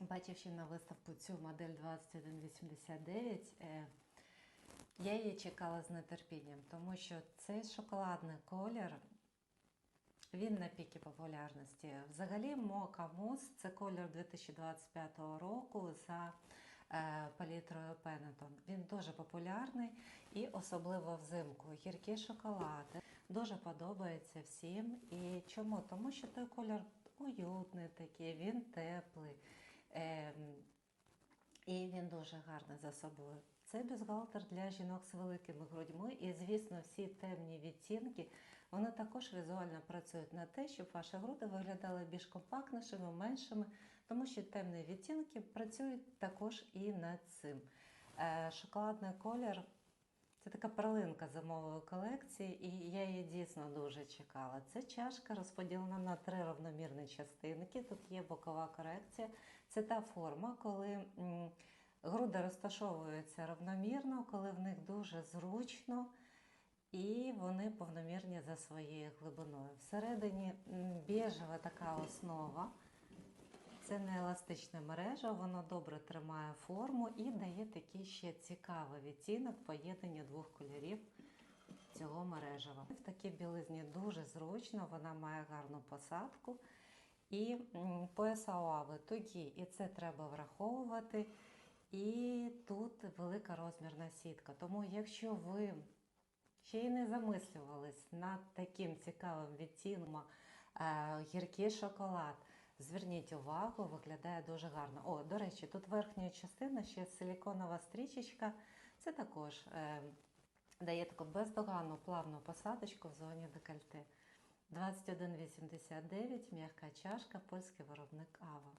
бачивши на виставку цю модель 2189, е, я її чекала з нетерпінням, тому що цей шоколадний колір він на пікі популярності. Взагалі, Мока Мус це колір 2025 року за е, палітрою Pentaton. Він дуже популярний і особливо взимку. Гіркі шоколади дуже подобається всім. І чому? Тому що той колір уютний такий, він теплий. Е, і він дуже гарний за собою. Це бюстгальтер для жінок з великими грудьми, і, звісно, всі темні відтінки вони також візуально працюють на те, щоб ваші груди виглядали більш компактнішими, меншими, тому що темні відтінки працюють також і над цим. Е, Шоколадний колір це така перлинка зимової колекції, і я її дійсно дуже чекала. Це чашка розподілена на три равномірні частинки. Тут є бокова корекція. Це та форма, коли груди розташовуються равномірно, коли в них дуже зручно. І вони повномірні за своєю глибиною. Всередині біжева така основа. Це не еластичне мережа, воно добре тримає форму і дає такий ще цікавий відтінок поєднання двох кольорів цього мережева. В такій білизні дуже зручно, вона має гарну посадку. І пояса оави тугі, і це треба враховувати. І тут велика розмірна сітка. Тому якщо ви ще й не замислювались над таким цікавим відтінком е, гіркий шоколад. Зверніть увагу, виглядає дуже гарно. О, до речі, тут верхня частина ще силіконова стрічечка. Це також е, дає таку бездоганну плавну посадочку в зоні декольте. 2189, м'яка чашка, польський виробник Ава.